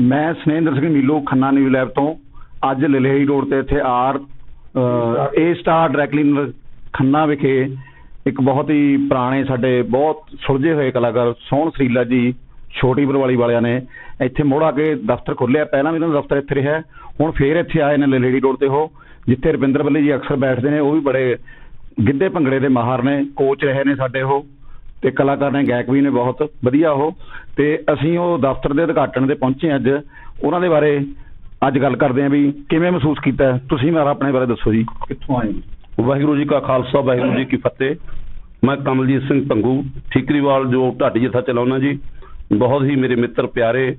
ਮੈਂ Sanender Singh Nilo Khanna new lab ਤੋਂ। ਅੱਜ ਲਲੇਹੀ ਰੋਡ ਤੇ ਇੱਥੇ R A star dry cleaner Khanna ਵਿਖੇ ਇੱਕ ਬਹੁਤ ਹੀ ਪੁਰਾਣੇ ਸਾਡੇ ਬਹੁਤ ਸੁਲਝੇ ਹੋਏ ਕਲਾਕਾਰ ਸੋਹਣ ਸਰੀਲਾ ਜੀ, ਛੋਟੀ ਬਰਵਾਲੀ ਵਾਲਿਆਂ ਨੇ ਇੱਥੇ ਮੋੜ ਆ ਕੇ ਦਫ਼ਤਰ ਖੋਲ੍ਹਿਆ। ਪਹਿਲਾਂ ਵੀ ਇਹਨਾਂ ਦਾ ਦਫ਼ਤਰ ਇੱਥੇ ਰਿਹਾ। ਹੁਣ ਫੇਰ ਇੱਥੇ ਆਏ ਨੇ ਲਲੇਹੀ ਰੋਡ ਤੇ ਉਹ, ਜਿੱਥੇ ਰਵਿੰਦਰ ਬੱਲੇ ਜੀ ਅਕਸਰ ਬੈਠਦੇ ਨੇ, ਉਹ ਵੀ ਬੜੇ ਗਿੱਧੇ ਭੰਗੜੇ ਦੇ ਮਾਹਰ ਨੇ, ਕੋਚ ਰਹੇ ਨੇ ਸਾਡੇ ਉਹ। ਤੇ ਕਲਾਕਾਰ ਨੇ ਗਾਇਕ ਵੀ ਨੇ ਬਹੁਤ ਵਧੀਆ ਉਹ। ਤੇ ਅਸੀਂ ਉਹ ਦਫ਼ਤਰ ਦੇ ਉਦਘਾਟਨ ਤੇ ਪਹੁੰਚੇ ਅੱਜ। ਉਹਨਾਂ ਦੇ ਬਾਰੇ ਅੱਜ ਗੱਲ ਕਰਦੇ ਆਂ ਵੀ ਕਿਵੇਂ ਮਹਿਸੂਸ ਕੀਤਾ। ਹੈ? ਤੁਸੀਂ ਮਾਰਾ ਆਪਣੇ ਬਾਰੇ ਦੱਸੋ ਜੀ। ਕਿੱਥੋਂ ਆਏ ਜੀ ਵਾਹਿਗੁਰੂ ਜੀ ਕਾ ਖਾਲਸਾ ਵਾਹਿਗੁਰੂ ਜੀ ਕੀ ਫਤਿਹ। ਮੈਂ ਕਮਲਜੀਤ ਸਿੰਘ ਭੰਗੂ ਠੀਕਰੀਵਾਲ ਜੋ ਢਾਡੀ ਜਥਾ ਚਲਾਉਣਾ ਜੀ। ਬਹੁਤ ਹੀ ਮੇਰੇ ਮਿੱਤਰ ਪਿਆਰੇ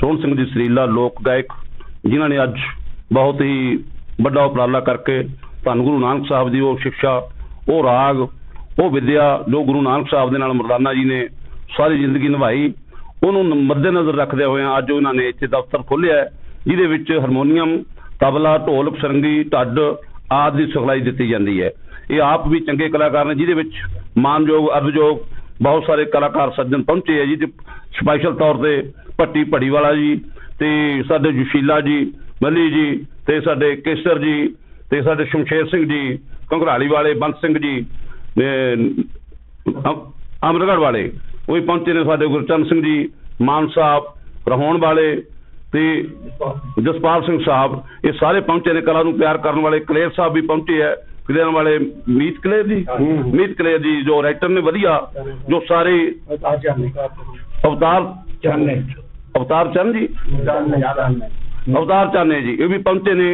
ਸੋਹਣ ਸਿੰਘ ਜੀ ਸਰੀਲਾ ਲੋਕ ਗਾਇਕ ਜਿਨ੍ਹਾਂ ਨੇ ਅੱਜ ਬਹੁਤ ਹੀ ਵੱਡਾ ਉਪਰਾਲਾ ਕਰਕੇ ਧੰਨ ਗੁਰੂ ਨਾਨਕ ਸਾਹਿਬ ਦੀ ਉਹ ਸਿੱਖਿਆ ਉਹ ਰਾਗ ਉਹ ਵਿਦਿਆ ਜੋ ਗੁਰੂ ਨਾਨਕ ਸਾਹਿਬ ਦੇ ਨਾਲ ਮਰਦਾਨਾ ਜੀ ਨੇ ਸਾਰੀ ਜ਼ਿੰਦਗੀ ਨਿਭਾਈ, ਉਹਨੂੰ ਮੱਦੇਨਜ਼ਰ ਰੱਖਦੇ ਹੋਏ ਅੱਜ ਉਹਨਾਂ ਨੇ ਇੱਥੇ ਦਫ਼ਤਰ ਖੋਲ੍ਹਿਆ ਜਿਹਦੇ ਵਿੱਚ ਹਾਰਮੋਨੀਅਮ, ਤਬਲਾ ਢੋਲਕ ਸਰੰਗੀ ਢੱਡ ਆਦਿ ਦੀ ਸਿਖਲਾਈ ਦਿੱਤੀ ਜਾਂਦੀ ਹੈ। ਇਹ ਆਪ ਵੀ ਚੰਗੇ ਕਲਾਕਾਰ ਨੇ, ਜਿਹਦੇ ਵਿੱਚ ਮਾਨਯੋਗ, ਅਰਜ਼ਯੋਗ ਬਹੁਤ ਸਾਰੇ ਕਲਾਕਾਰ ਸੱਜਣ ਪਹੁੰਚੇ ਹੈ ਜੀ ਤੇ ਸਪੈਸ਼ਲ ਤੌਰ ਤੇ ਭੱਟੀ ਭੜੀਵਾਲਾ ਜੀ ਤੇ ਸਾਡੇ ਜੁਸ਼ੀਲਾ ਜੀ, ਮੱਲੀ ਜੀ ਤੇ ਸਾਡੇ ਕੇਸਰ ਜੀ ਤੇ ਸਾਡੇ ਸ਼ਮਸ਼ੇਰ ਸਿੰਘ ਜੀ ਕੰਘਰਾਲੀ ਵਾਲੇ ਬੰਤ ਸਿੰਘ ਜੀ ਅਮਰਗੜ ਵਾਲੇ ਉਹ ਪਹੁੰਚੇ ਨੇ ਸਾਡੇ ਗੁਰਚਰਨ ਸਿੰਘ ਜੀ ਮਾਨ ਸਾਹਿਬ ਰਹਾਉਣ ਵਾਲੇ ਤੇ ਜਸਪਾਲ ਸਿੰਘ ਸਾਹਿਬ ਇਹ ਸਾਰੇ ਪਹੁੰਚੇ ਨੇ ਕਲਾ ਨੂੰ ਪਿਆਰ ਕਰਨ ਵਾਲੇ। ਕਲੇਰ ਸਾਹਿਬ ਵੀ ਪਹੁੰਚੇ ਹੈ ਕਲੇਰ ਵਾਲੇ? ਮੀਤ ਕਲੇਰ ਜੀ? ਮੀਤ ਕਲੇਰ ਜੀ ਜੋ ਰਾਈਟਰ ਨੇ ਵਧੀਆ ਜੋ ਸਾਰੇ ਅਵਤਾਰ ਚਾਨੇ ਅਵਤਾਰ ਚੰਦ ਜੀ? ਅਵਤਾਰ ਚਾਨੇ ਜੀ ਇਹ ਵੀ ਪਹੁੰਚੇ ਨੇ।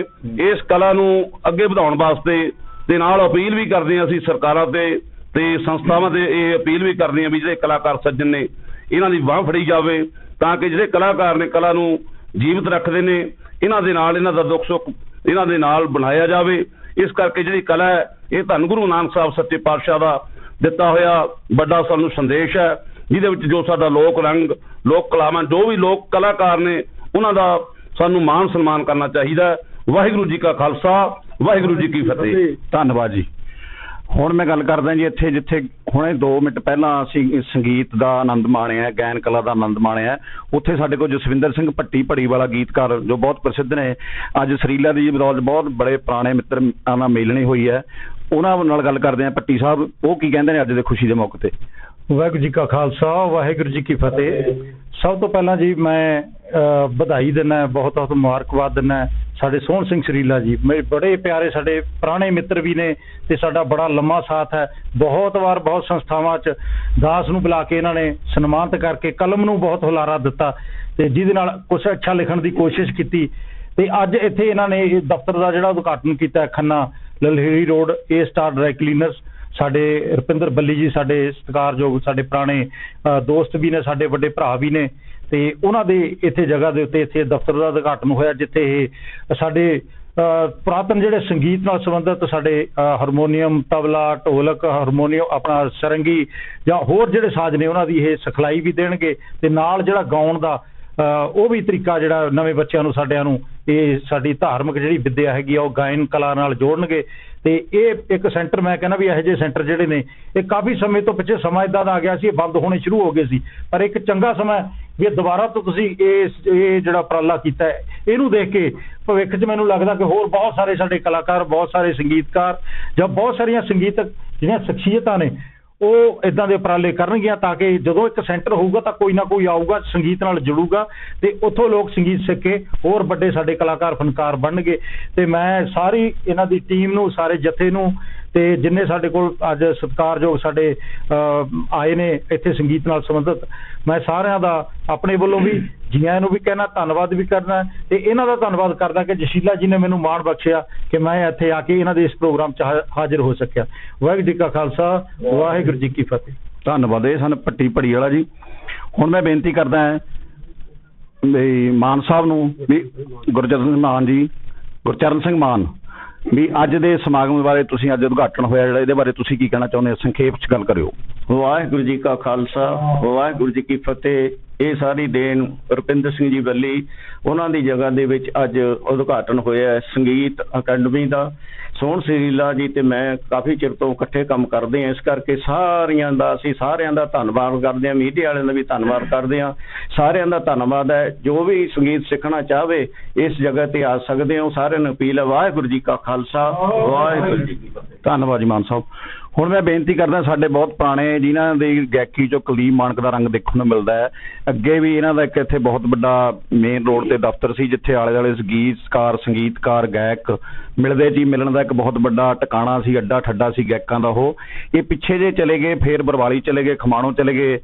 ਇਸ ਕਲਾ ਨੂੰ ਅੱਗੇ ਵਧਾਉਣ ਵਾਸਤੇ ਤੇ ਨਾਲ ਅਪੀਲ ਵੀ ਕਰਦੇ ਹਾਂ ਅਸੀਂ ਸਰਕਾਰਾਂ ਤੇ ਤੇ ਸੰਸਥਾਵਾਂ ਤੇ ਇਹ ਅਪੀਲ ਵੀ ਕਰਦੇ ਹਾਂ ਵੀ ਜਿਹੜੇ ਕਲਾਕਾਰ ਸੱਜਣ ਨੇ, ਇਹਨਾਂ ਦੀ ਬਾਹ ਫੜੀ ਜਾਵੇ ਤਾਂ ਕਿ ਜਿਹੜੇ ਕਲਾਕਾਰ ਨੇ ਕਲਾ ਨੂੰ ਜੀਵਤ ਰੱਖਦੇ ਨੇ, ਇਹਨਾਂ ਦੇ ਨਾਲ ਇਹਨਾਂ ਦਾ ਦੁੱਖ ਸੁੱਖ ਇਹਨਾਂ ਦੇ ਨਾਲ ਬਣਾਇਆ ਜਾਵੇ। ਇਸ ਕਰਕੇ ਜਿਹੜੀ ਕਲਾ ਹੈ, ਇਹ ਧੰਨ ਗੁਰੂ ਨਾਨਕ ਸਾਹਿਬ ਸੱਚੇ ਪਾਤਸ਼ਾਹ ਦਾ ਦਿੱਤਾ ਹੋਇਆ ਵੱਡਾ ਸਾਨੂੰ ਸੰਦੇਸ਼ ਹੈ, ਜਿਹਦੇ ਵਿੱਚ ਜੋ ਸਾਡਾ ਲੋਕ ਰੰਗ, ਲੋਕ ਕਲਾਵਾਂ, ਜੋ ਵੀ ਲੋਕ ਕਲਾਕਾਰ ਨੇ, ਉਹਨਾਂ ਦਾ ਸਾਨੂੰ ਮਾਣ ਸਨਮਾਨ ਕਰਨਾ ਚਾਹੀਦਾ ਵਾਹਿਗੁਰੂ ਜੀ ਕਾ ਖਾਲਸਾ ਵਾਹਿਗੁਰੂ ਜੀ ਕੀ ਫਤਿਹ। ਧੰਨਵਾਦ ਜੀ। ਹੁਣ ਮੈਂ ਗੱਲ ਕਰਦਾ ਜੀ ਇੱਥੇ ਜਿੱਥੇ ਹੁਣੇ 2 ਮਿੰਟ ਪਹਿਲਾਂ ਅਸੀਂ ਸੰਗੀਤ ਦਾ ਆਨੰਦ ਮਾਣਿਆ ਗਾਇਨ ਕਲਾ ਦਾ ਆਨੰਦ ਮਾਣਿਆ। ਉੱਥੇ ਸਾਡੇ ਕੋਲ ਜਸਵਿੰਦਰ ਸਿੰਘ ਭੱਟੀ ਭੜੀ ਵਾਲਾ ਗੀਤਕਾਰ ਜੋ ਬਹੁਤ ਪ੍ਰਸਿੱਧ ਨੇ। ਅੱਜ ਸਰੀਲਾ ਦੀ ਬਦੌਲਤ ਬਹੁਤ ਬੜੇ ਪੁਰਾਣੇ ਮਿੱਤਰਾਂ ਨਾਲ ਮਿਲਣੀ ਹੋਈ ਹੈ। ਉਹਨਾਂ ਨਾਲ ਗੱਲ ਕਰਦੇ ਹਾਂ ਭੱਟੀ ਸਾਹਿਬ ਉਹ ਕੀ ਕਹਿੰਦੇ ਨੇ ਅੱਜ ਦੇ ਖੁਸ਼ੀ ਦੇ ਮੌਕੇ ਤੇ? ਵਾਹਿਗੁਰੂ ਜੀ ਕਾ ਖਾਲਸਾ ਵਾਹਿਗੁਰੂ ਜੀ ਕੀ ਫਤਿਹ। ਸਭ ਤੋਂ ਪਹਿਲਾਂ ਜੀ ਮੈਂ ਵਧਾਈ ਦਿੰਦਾ ਬਹੁਤ ਬਹੁਤ ਮੁਬਾਰਕਬਾਦ ਦਿੰਦਾ ਸਾਡੇ ਸੋਹਣ ਸਿੰਘ ਸ਼ਰੀਲਾ ਜੀ ਮੇਰੇ ਬੜੇ ਪਿਆਰੇ ਸਾਡੇ ਪੁਰਾਣੇ ਮਿੱਤਰ ਵੀ ਨੇ ਤੇ ਸਾਡਾ ਬੜਾ ਲੰਮਾ ਸਾਥ ਹੈ। ਬਹੁਤ ਵਾਰ ਬਹੁਤ ਸੰਸਥਾਵਾਂ 'ਚ ਦਾਸ ਨੂੰ ਬੁਲਾ ਕੇ ਇਹਨਾਂ ਨੇ ਸਨਮਾਨਿਤ ਕਰਕੇ ਕਲਮ ਨੂੰ ਬਹੁਤ ਹੁਲਾਰਾ ਦਿੱਤਾ ਤੇ ਜਿਹਦੇ ਨਾਲ ਕੁਝ ਅੱਛਾ ਲਿਖਣ ਦੀ ਕੋਸ਼ਿਸ਼ ਕੀਤੀ। ਤੇ ਅੱਜ ਇੱਥੇ ਇਹਨਾਂ ਨੇ ਇਹ ਦਫ਼ਤਰ ਦਾ ਜਿਹੜਾ ਉਦਘਾਟਨ ਕੀਤਾ Khanna Lalheri road A star dry cleaners ਸਾਡੇ ਰੁਪਿੰਦਰ ਬੱਲੀ ਜੀ ਸਾਡੇ ਸਤਿਕਾਰਯੋਗ ਸਾਡੇ ਪੁਰਾਣੇ ਅ, ਦੋਸਤ ਵੀ ਨੇ ਸਾਡੇ ਵੱਡੇ ਭਰਾ ਵੀ ਨੇ। ਤੇ ਉਹਨਾਂ ਦੇ ਇੱਥੇ ਜਗ੍ਹਾ ਦੇ ਉੱਤੇ ਇੱਥੇ ਦਫ਼ਤਰ ਦਾ ਉਦਘਾਟਨ ਹੋਇਆ ਜਿੱਥੇ ਇਹ ਸਾਡੇ ਅ, ਪੁਰਾਤਨ ਜਿਹੜੇ ਸੰਗੀਤ ਨਾਲ ਸੰਬੰਧਿਤ ਸਾਡੇ ਹਾਰਮੋਨੀਅਮ ਤਬਲਾ ਢੋਲਕ ਹਾਰਮੋਨੀਅਮ ਆਪਣਾ ਸਰੰਗੀ ਜਾਂ ਹੋਰ ਜਿਹੜੇ ਸਾਜ਼ ਨੇ ਉਹਨਾਂ ਦੀ ਇਹ ਸਿਖਲਾਈ ਵੀ ਦੇਣਗੇ ਤੇ ਨਾਲ ਜਿਹੜਾ ਗਾਉਣ ਦਾ ਅ, ਉਹ ਵੀ ਤਰੀਕਾ ਜਿਹੜਾ ਨਵੇਂ ਬੱਚਿਆਂ ਨੂੰ ਸਾਡਿਆਂ ਨੂੰ ਇਹ ਸਾਡੀ ਧਾਰਮਿਕ ਜਿਹੜੀ ਵਿੱਦਿਆ ਹੈਗੀ ਆ ਉਹ ਗਾਇਨ ਕਲਾ ਨਾਲ ਜੋੜਨਗੇ। ਤੇ ਇਹ ਇੱਕ ਸੈਂਟਰ ਮੈਂ ਕਹਿੰਦਾ ਵੀ ਇਹੋ ਜਿਹੇ ਸੈਂਟਰ ਜਿਹੜੇ ਨੇ, ਇਹ ਕਾਫੀ ਸਮੇਂ ਤੋਂ ਪਿੱਛੇ ਸਮਾਂ ਇਦਾਂ ਦਾ ਆ ਗਿਆ ਸੀ, ਇਹ ਬੰਦ ਹੋਣੇ ਸ਼ੁਰੂ ਹੋ ਗਏ ਸੀ। ਪਰ ਇੱਕ ਚੰਗਾ ਸਮਾਂ ਹੈ ਵੀ ਦੁਬਾਰਾ ਤੋਂ ਤੁਸੀਂ ਇਹ ਇਹ ਜਿਹੜਾ ਉਪਰਾਲਾ ਕੀਤਾ ਹੈ, ਇਹਨੂੰ ਦੇਖ ਕੇ ਭਵਿੱਖ 'ਚ ਮੈਨੂੰ ਲੱਗਦਾ ਕਿ ਹੋਰ ਬਹੁਤ ਸਾਰੇ ਸਾਡੇ ਕਲਾਕਾਰ, ਬਹੁਤ ਸਾਰੇ ਸੰਗੀਤਕਾਰ ਜਾਂ ਬਹੁਤ ਸਾਰੀਆਂ ਸੰਗੀਤਕ ਜਿਹੜੀਆਂ ਸ਼ਖਸੀਅਤਾਂ ਨੇ ਉਹ ਇਦਾਂ ਦੇ ਉਪਰਾਲੇ ਕਰਨਗੀਆਂ ਤਾਂ ਕਿ ਜਦੋਂ ਇੱਕ ਸੈਂਟਰ ਹੋਊਗਾ ਤਾਂ ਕੋਈ ਨਾ ਕੋਈ ਆਊਗਾ, ਸੰਗੀਤ ਨਾਲ ਜੁੜੂਗਾ ਤੇ ਉੱਥੋਂ ਲੋਕ ਸੰਗੀਤ ਸਿੱਖ ਕੇ ਹੋਰ ਵੱਡੇ ਸਾਡੇ ਕਲਾਕਾਰ, ਫਨਕਾਰ ਬਣਨਗੇ ਤੇ ਮੈਂ ਸਾਰੀ ਇਹਨਾਂ ਦੀ ਟੀਮ ਨੂੰ, ਸਾਰੇ ਜਥੇ ਨੂੰ ਤੇ ਜਿੰਨੇ ਸਾਡੇ ਕੋਲ ਅੱਜ ਸਤਿਕਾਰਯੋਗ ਸਾਡੇ ਆਏ ਨੇ ਇੱਥੇ ਸੰਗੀਤ ਨਾਲ ਸੰਬੰਧਿਤ, ਮੈਂ ਸਾਰਿਆਂ ਦਾ ਆਪਣੇ ਵੱਲੋਂ ਵੀ ਜੀਆਂ ਨੂੰ ਵੀ ਕਹਿਣਾ, ਧੰਨਵਾਦ ਵੀ ਕਰਨਾ, ਤੇ ਇਹਨਾਂ ਦਾ ਧੰਨਵਾਦ ਕਰਦਾ ਕਿ ਜਸ਼ੀਲਾ ਜੀ ਨੇ ਮੈਨੂੰ ਮਾਣ ਬਖਸ਼ਿਆ ਕਿ ਮੈਂ ਇੱਥੇ ਆ ਕੇ ਇਹਨਾਂ ਦੇ ਇਸ ਪ੍ਰੋਗਰਾਮ 'ਚ ਹਾ- ਹਾਜ਼ਰ ਹੋ ਸਕਿਆ। ਵਾਹਿਗੁਰੂ ਜੀ ਕਾ ਖਾਲਸਾ, ਵਾਹਿਗੁਰੂ ਜੀ ਕੀ ਫਤਿਹ। ਧੰਨਵਾਦ, ਇਹ ਸਨ ਪੱਟੀ ਭੜੀ ਵਾਲਾ ਜੀ। ਹੁਣ ਮੈਂ ਬੇਨਤੀ ਕਰਦਾ ਹਾਂ ਵੀ ਮਾਨ ਸਾਹਿਬ ਨੂੰ, ਵੀ ਗੁਰਚਰਨ ਸਿੰਘ ਮਾਨ ਜੀ, ਗੁਰਚਰਨ ਸਿੰਘ ਮਾਨ ਵੀ ਅੱਜ ਦੇ ਸਮਾਗਮ ਬਾਰੇ ਤੁਸੀਂ ਅੱਜ ਉਦਘਾਟਨ ਹੋਇਆ ਜਿਹੜਾ, ਇਹਦੇ ਬਾਰੇ ਤੁਸੀਂ ਕੀ ਕਹਿਣਾ ਚਾਹੁੰਦੇ ਹੋ? ਸੰਖੇਪ ਚ ਗੱਲ ਕਰਿਓ। ਵਾਹਿਗੁਰੂ ਜੀ ਕਾ ਖਾਲਸਾ, ਵਾਹਿਗੁਰੂ ਜੀ ਕੀ ਫਤਿਹ। ਇਹ ਸਾਰੀ ਦੇਣ ਰੁਪਿੰਦਰ ਸਿੰਘ ਜੀ ਵੱਲੀ, ਉਹਨਾਂ ਦੀ ਜਗ੍ਹਾ ਦੇ ਵਿੱਚ ਅੱਜ ਉਦਘਾਟਨ ਹੋਇਆ ਸੰਗੀਤ ਅਕੈਡਮੀ ਦਾ। ਸੋਹਣ ਸਰੀਲਾ ਜੀ ਤੇ ਮੈਂ ਕਾਫੀ ਚਿਰ ਤੋਂ ਇਕੱਠੇ ਕੰਮ ਕਰਦੇ ਹਾਂ। ਇਸ ਕਰਕੇ ਸਾਰਿਆਂ ਦਾ ਅਸੀਂ ਸਾਰਿਆਂ ਦਾ ਧੰਨਵਾਦ ਕਰਦੇ ਹਾਂ। ਮੀਡੀਆ ਵਾਲਿਆਂ ਦਾ ਵੀ ਧੰਨਵਾਦ ਕਰਦੇ ਹਾਂ। ਸਾਰਿਆਂ ਦਾ ਧੰਨਵਾਦ ਹੈ। ਜੋ ਵੀ ਸੰਗੀਤ ਸਿੱਖਣਾ ਚਾਹਵੇ ਇਸ ਜਗ੍ਹਾ ਤੇ ਆ ਸਕਦੇ ਹੋ। ਸਾਰਿਆਂ ਨੂੰ ਅਪੀਲ ਹੈ। ਵਾਹਿਗੁਰੂ ਜੀ ਕਾ ਖਾਲਸਾ। ਵਾਹਿਗੁਰੂ ਜੀ ਕੀ ਫਤਿਹ। ਧੰਨਵਾਦ ਜੀ ਮਾਨ ਸਾਹਿਬ। ਹੁਣ ਮੈਂ ਬੇਨਤੀ ਕਰਦਾ ਸਾਡੇ ਬਹੁਤ ਪੁਰਾਣੇ ਜਿਨ੍ਹਾਂ ਦੀ ਗਾਇਕੀ ਚੋਂ ਕਲੀਮ ਮਾਨਕ ਦਾ ਰੰਗ ਦੇਖਣ ਨੂੰ ਮਿਲਦਾ ਹੈ। ਅੱਗੇ ਵੀ ਇਹਨਾਂ ਦਾ ਇੱਕ ਇੱਥੇ ਬਹੁਤ ਵੱਡਾ ਮੇਨ ਰੋਡ ਤੇ ਦਫ਼ਤਰ ਸੀ, ਜਿੱਥੇ ਆਲੇ ਦੁਆਲੇ ਸੰਗੀਤਕਾਰ ਸੰਗੀਤਕਾਰ, ਗਾਇਕ ਮਿਲਦੇ ਜੀ ਮਿਲਣ ਦਾ ਇੱਕ ਬਹੁਤ ਵੱਡਾ ਟਿਕਾਣਾ ਸੀ ਅੱਡਾ ਠੱਡਾ ਸੀ ਗਾਇਕਾਂ ਦਾ ਉਹ। ਇਹ ਪਿੱਛੇ ਜੇ ਚਲੇ ਗਏ, ਫੇਰ ਬਰਵਾਲੀ ਚਲੇ ਗਏ, ਖਮਾਣੋਂ ਚਲੇ ਗਏ।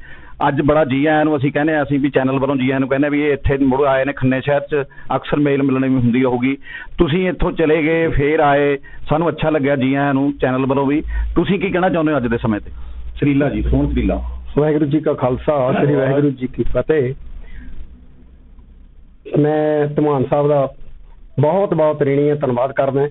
ਅੱਜ ਬੜਾ ਜੀ ਆਇਆਂ ਨੂੰ ਅਸੀਂ ਕਹਿੰਦੇ ਹਾਂ ਅਸੀਂ ਵੀ ਚੈਨਲ ਵੱਲੋਂ ਜੀ ਆਇਆਂ ਨੂੰ ਕਹਿੰਦੇ ਹਾਂ ਵੀ ਇਹ ਇੱਥੇ ਮੁੜ ਆਏ ਨੇ ਖੰਨੇ ਸ਼ਹਿਰ 'ਚ ਅਕਸਰ ਮੇਲ ਮਿਲਣੀ ਵੀ ਹੁੰਦੀ ਹੋਊਗੀ। ਤੁਸੀਂ ਇੱਥੋਂ ਚਲੇ ਗਏ ਫੇਰ ਆਏ ਸਾਨੂੰ ਅੱਛਾ ਲੱਗਿਆ ਜੀ ਆਇਆਂ ਨੂੰ ਚੈਨਲ ਵੱਲੋਂ ਵੀ। ਤੁਸੀਂ ਕੀ ਕਹਿਣਾ ਚਾਹੁੰਦੇ ਹੋ ਅੱਜ ਦੇ ਸਮੇਂ ਤੇ? ਸਰੀਲਾ ਜੀ ਸੋਹਣ ਸਰੀਲਾ। ਵਾਹਿਗੁਰੂ ਜੀ ਕਾ ਖਾਲਸਾ ਸ੍ਰੀ ਵਾਹਿਗੁਰੂ ਜੀ ਕੀ ਫਤਿਹ। ਮੈਂ ਧਮਾਨ ਸਾਹਿਬ ਦਾ ਬਹੁਤ ਬਹੁਤ ਰਿਣੀ ਧੰਨਵਾਦ ਕਰਦਾ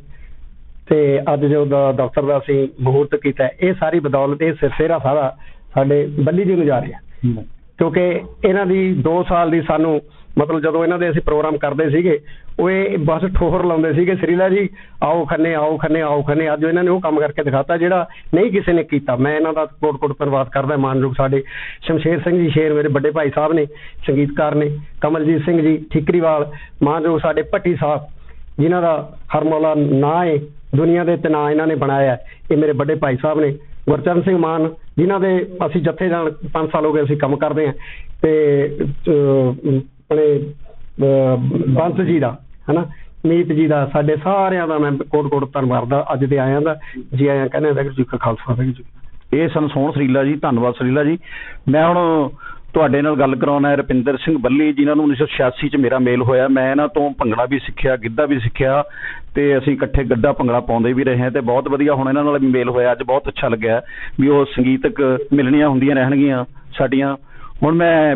ਤੇ ਅੱਜ ਜੋ ਦ- ਦਫ਼ਤਰ ਦਾ ਅਸੀਂ ਮਹੂਰਤ ਕੀਤਾ ਇਹ ਸਾਰੀ ਬਦੌਲਤ ਇਹ ਸਿਰਫੇਰਾ ਸਾਰਾ ਸਾਡੇ ਬੱਲੀ ਜੀ ਨੂੰ ਜਾ ਰਿਹਾ। ਕਿਉਂਕਿ ਇਹਨਾਂ ਦੀ 2 ਸਾਲ ਦੀ ਸਾਨੂੰ, ਮਤਲਬ ਜਦੋਂ ਇਹਨਾਂ ਦੇ ਅਸੀਂ ਪ੍ਰੋਗਰਾਮ ਕਰਦੇ ਸੀਗੇ, ਉਹ ਇਹ ਬਸ ਠੋਹਰ ਲਾਉਂਦੇ ਸੀਗੇ ਸ੍ਰੀਲਾ ਜੀ, ਆਓ ਖੰਨੇ ਆਓ ਖੰਨੇ ਆਓ ਖੰਨੇ, ਅੱਜ ਇਹਨਾਂ ਨੇ ਉਹ ਕੰਮ ਕਰਕੇ ਦਿਖਾਤਾ ਜਿਹੜਾ ਨਹੀਂ ਕਿਸੇ ਨੇ ਕੀਤਾ। ਮੈਂ ਇਹਨਾਂ ਦਾ ਕੋਟ ਕੋਟ ਧੰਨਵਾਦ ਕਰਦਾ, ਮਾਨਯੋਗ ਸਾਡੇ ਸ਼ਮਸ਼ੇਰ ਸਿੰਘ ਜੀ, ਸ਼ੇਰ ਮੇਰੇ ਵੱਡੇ ਭਾਈ ਸਾਹਿਬ ਨੇ, ਸੰਗੀਤਕਾਰ ਨੇ, ਕਮਲਜੀਤ ਸਿੰਘ ਜੀ, ਠਿਕਰੀਵਾਲ, ਮਾਨਯੋਗ ਸਾਡੇ ਭੱਟੀ ਸਾਹਿਬ, ਜਿਨ੍ਹਾਂ ਦਾ ਹਰਮੌਲਾ ਨਾਂ ਹੈ ਦੁਨੀਆ ਦੇ ਤੇ ਇਹਨਾਂ ਨੇ ਬਣਾਇਆ ਇਹ ਮੇਰੇ ਵੱਡੇ ਭਾਈ ਸਾਹਿਬ ਨੇ ਗੁਰਚਰਨ ਸਿੰਘ ਮਾਨ ਜਿਨ੍ਹਾਂ ਦੇ ਅਸੀਂ ਜੱਥੇ ਜਾਣ 5 ਸਾਲ ਹੋ ਗਏ ਅਸੀਂ ਕੰਮ ਕਰਦੇ ਹਾਂ ਤੇ ਅਹ, ਆਪਣੇ ਅਹ, ਬੰਸ ਜੀ ਦਾ ਹਨਾ? ਮੀਤ ਜੀ ਦਾ ਸਾਡੇ ਸਾਰਿਆਂ ਦਾ ਮੈਂ ਕੋਟ ਕੋਟ ਧੰਨਵਾਦ ਦਾ ਅੱਜ ਦੇ ਆਇਆਂ ਦਾ ਜੀ ਆਇਆਂ ਕਹਿੰਦੇ ਵਾਹਿਗੁਰੂ ਜੀ ਕਾ ਖਾਲਸਾ ਵਾਹਿਗੁਰੂ ਜੀ ਇਹ ਸਨ ਸੋਹਣ ਸਰੀਲਾ ਜੀ ਧੰਨਵਾਦ ਸਰੀਲਾ ਜੀ। ਮੈਂ ਹੁਣ ਤੁਹਾਡੇ ਨਾਲ ਗੱਲ ਕਰਾਉਣਾ ਹੈ ਰੁਪਿੰਦਰ ਸਿੰਘ ਬੱਲੀ ਜਿਨ੍ਹਾਂ ਨੂੰ 1986 ਚ ਮੇਰਾ ਮੇਲ ਹੋਇਆ। ਮੈਂ ਇਹਨਾਂ ਤੋਂ ਭੰਗੜਾ ਵੀ ਸਿੱਖਿਆ, ਗਿੱਧਾ ਵੀ ਸਿੱਖਿਆ ਤੇ ਅਸੀਂ ਇਕੱਠੇ ਗੱਡਾ ਭੰਗੜਾ ਪਾਉਂਦੇ ਵੀ ਰਹੇ ਹਾਂ ਤੇ ਬਹੁਤ ਵਧੀਆ ਹੁਣ ਇਹਨਾਂ ਨਾਲ ਮੇਲ ਹੋਇਆ। ਅੱਜ ਬਹੁਤ ਅੱਛਾ ਲੱਗਿਆ ਵੀ ਉਹ ਸੰਗੀਤਕ ਮਿਲਣੀਆਂ ਹੁੰਦੀਆਂ ਰਹਿਣਗੀਆਂ ਸਾਡੀਆਂ। ਹੁਣ ਮੈਂ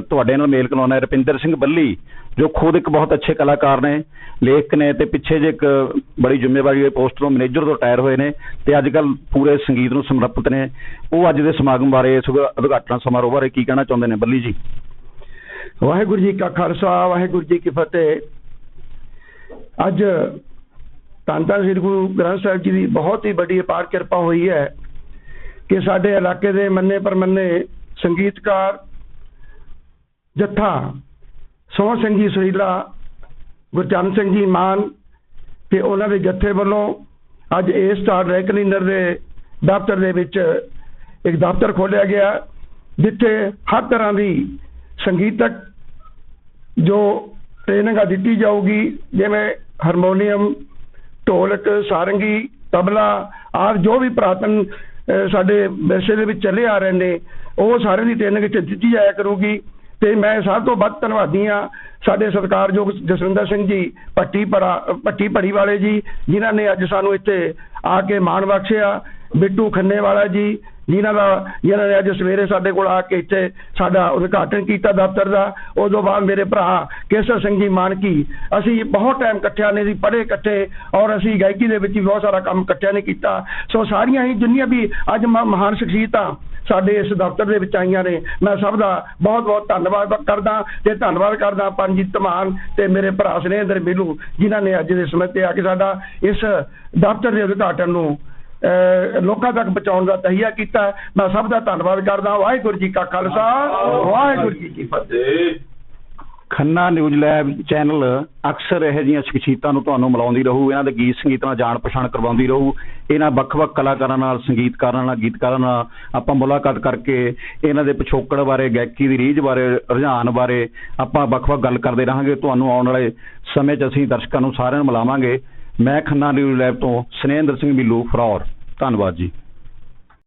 ਤੁਹਾਡੇ ਨਾਲ ਮੇਲ ਕਰਾਉਣਾ ਹੈ ਰੁਪਿੰਦਰ ਸਿੰਘ ਬੱਲੀ। ਜੋ ਖੁਦ ਇੱਕ ਬਹੁਤ ਅੱਛੇ ਕਲਾਕਾਰ ਨੇ, ਲੇਖਕ ਨੇ ਤੇ ਪਿੱਛੇ ਜੇ ਇੱਕ ਬੜੀ ਜ਼ਿੰਮੇਵਾਰੀ ਵਾਲੀ ਪੋਸਟ ਤੋਂ ਮੈਨੇਜਰ ਤੋਂ ਰਿਟਾਇਰ ਹੋਏ ਨੇ ਤੇ ਅੱਜ ਕੱਲ ਪੂਰੇ ਸੰਗੀਤ ਨੂੰ ਸਮਰਪਿਤ ਨੇ। ਉਹ ਅੱਜ ਦੇ ਸਮਾਗਮ ਬਾਰੇ ਇਸ ਉਦਘਾਟਨ ਸਮਾਰੋਹ ਬਾਰੇ ਕੀ ਕਹਿਣਾ ਚਾਹੁੰਦੇ ਨੇ? ਬੱਲੀ ਜੀ। ਵਾਹਿਗੁਰੂ ਜੀ ਕਾ ਖਾਲਸਾ, ਵਾਹਿਗੁਰੂ ਜੀ ਕੀ ਫਤਿਹ। ਅੱਜ ਧੰਨ ਧੰਨ ਸ੍ਰੀ ਗੁਰੂ ਗ੍ਰੰਥ ਸਾਹਿਬ ਜੀ ਦੀ ਬਹੁਤ ਹੀ ਵੱਡੀ ਅਪਾਰ ਕਿਰਪਾ ਹੋਈ ਹੈ ਕਿ ਸਾਡੇ ਇਲਾਕੇ ਦੇ ਮੰਨੇ ਪਰਮੰਨੇ ਸੰਗੀਤਕਾਰ ਜੱਥਾ ਸੋਹਣ ਸਿੰਘ ਜੀ ਸੁਹੀਲਾ ਗੁਰਚਰਨ ਸਿੰਘ ਜੀ ਮਾਨ ਤੇ ਉਹਨਾਂ ਦੇ ਜੱਥੇ ਵੱਲੋਂ ਅੱਜ ਏ ਸਟਾਰ ਡਰਾਈ ਕਲੀਨਰ ਦੇ ਦਫ਼ਤਰ ਦੇ ਵਿੱਚ ਇੱਕ ਦਫ਼ਤਰ ਖੋਲ੍ਹਿਆ ਗਿਆ, ਜਿੱਥੇ ਹਰ ਤਰ੍ਹਾਂ ਦੀ ਸੰਗੀਤਕ ਜੋ ਟ੍ਰੇਨਿੰਗ ਆ ਦਿੱਤੀ ਜਾਊਗੀ, ਜਿਵੇਂ ਹਾਰਮੋਨੀਅਮ, ਢੋਲਕ, ਸਾਰੰਗੀ, ਤਬਲਾ ਆਦਿ, ਜੋ ਵੀ ਪੁਰਾਤਨ ਸਾਡੇ ਵਿਰਸੇ ਦੇ ਵਿੱਚ ਚੱਲੇ ਆ ਰਹੇ ਨੇ, ਉਹ ਸਾਰਿਆਂ ਦੀ ਟ੍ਰੇਨਿੰਗ ਇੱਥੇ ਦਿੱਤੀ ਜਾਇਆ ਕਰੂਗੀ। ਤੇ ਮੈਂ ਸਭ ਤੋਂ ਵੱਧ ਧੰਨਵਾਦੀ ਹਾਂ ਸਾਡੇ ਸਤਿਕਾਰਯੋਗ ਜਸਵਿੰਦਰ ਸਿੰਘ ਜੀ ਪੱਟੀ ਪੜਾ ਪੱਟੀ ਪੜੀ ਵਾਲੇ ਜੀ, ਜਿਨ੍ਹਾਂ ਨੇ ਅੱਜ ਸਾਨੂੰ ਇੱਥੇ ਆ ਕੇ ਮਾਣ ਬਖਸ਼ਿਆ। ਬਿੱਟੂ ਖੰਨੇ ਵਾਲਾ ਜੀ, ਜਿਨ੍ਹਾਂ ਦਾ, ਜਿਨ੍ਹਾਂ ਨੇ ਅੱਜ ਸਵੇਰੇ ਸਾਡੇ ਕੋਲ ਆ ਕੇ ਇੱਥੇ ਸਾਡਾ ਉਦਘਾਟਨ ਕੀਤਾ ਦਫ਼ਤਰ ਦਾ। ਉਸ ਤੋਂ ਬਾਅਦ ਮੇਰੇ ਭਰਾ ਕੇਸਰ ਸਿੰਘ ਜੀ ਮਾਨਕੀ, ਅਸੀਂ ਬਹੁਤ ਟਾਈਮ ਇਕੱਠਿਆਂ ਨੇ ਜੀ ਪੜ੍ਹੇ ਇਕੱਠੇ ਔਰ ਅਸੀਂ ਗਾਇਕੀ ਦੇ ਵਿੱਚ ਵੀ ਬਹੁਤ ਸਾਰਾ ਕੰਮ ਇਕੱਠਿਆਂ ਨੇ ਕੀਤਾ। ਸੋ ਸਾਰੀਆਂ ਹੀ ਜਿੰਨੀਆਂ ਵੀ ਅੱਜ ਮ- ਮਹਾਨ ਸ਼ਖਸੀਅਤਾਂ ਸਾਡੇ ਇਸ ਦਫ਼ਤਰ ਦੇ ਵਿੱਚ ਆਈਆਂ ਨੇ। ਮੈਂ ਸਭ ਦਾ ਬਹੁਤ ਬਹੁਤ ਧੰਨਵਾਦ ਕਰਦਾ ਤੇ ਧੰਨਵਾਦ ਕਰਦਾ ਪੰਜੀਤ ਧਮਾਨ ਤੇ ਮੇਰੇ ਭਰਾ ਸੁਨੇਂਦਰ ਮਿਲੂ ਜਿਨ੍ਹਾਂ ਨੇ ਅੱਜ ਦੇ ਸਮੇਂ ਤੇ ਆ ਕੇ ਸਾਡਾ ਇਸ ਦਫ਼ਤਰ ਦੇ ਉਦਘਾਟਨ ਨੂੰ ਲੋਕਾਂ ਤੱਕ ਪਹੁੰਚਾਉਣ ਦਾ ਤਹੀਆ ਕੀਤਾ। ਮੈਂ ਸਭ ਦਾ ਧੰਨਵਾਦ ਕਰਦਾ। ਵਾਹਿਗੁਰੂ ਜੀ ਕਾ ਖਾਲਸਾ। ਵਾਹਿਗੁਰੂ ਜੀ ਕੀ ਫਤਿਹ। ਖੰਨਾ ਨਿਊਜ਼ ਲੈਬ ਚੈਨਲ ਅਕਸਰ ਇਹੋ ਜਿਹੀਆਂ ਸ਼ਖਸੀਅਤਾਂ ਨੂੰ ਤੁਹਾਨੂੰ ਮਿਲਾਉਂਦੀ ਰਹੂ। ਇਹਨਾਂ ਦੇ ਗੀਤ ਸੰਗੀਤ ਨਾਲ ਜਾਣ ਪਛਾਣ ਕਰਵਾਉਂਦੀ ਰਹੂ। ਇਹਨਾਂ ਵੱਖ-ਵੱਖ ਕਲਾਕਾਰਾਂ ਨਾਲ, ਸੰਗੀਤਕਾਰਾਂ ਨਾਲ, ਗੀਤਕਾਰਾਂ ਨਾਲ ਆਪਾਂ ਮੁਲਾਕਾਤ ਕਰਕੇ ਇਹਨਾਂ ਦੇ ਪਿਛੋਕੜ ਬਾਰੇ, ਗਾਇਕੀ ਦੀ ਰੀਝ ਬਾਰੇ, ਰੁਝਾਨ ਬਾਰੇ ਆਪਾਂ ਵੱਖ-ਵੱਖ ਗੱਲ ਕਰਦੇ ਰਹਾਂਗੇ। ਤੁਹਾਨੂੰ ਆਉਣ ਵਾਲੇ ਸਮੇਂ 'ਚ ਅਸੀਂ ਦਰਸ਼ਕਾਂ ਨੂੰ ਸਾਰਿਆਂ ਨੂੰ ਮਿਲਾਵਾਂਗੇ। ਮੈਂ ਖੰਨਾ ਨਿਊਜ਼ ਲੈਬ ਤੋਂ ਸਨੇਂਦਰ ਸਿੰਘ ਮਿੱਲੂ ਫਰੌਰ। ਧੰਨਵਾਦ ਜੀ।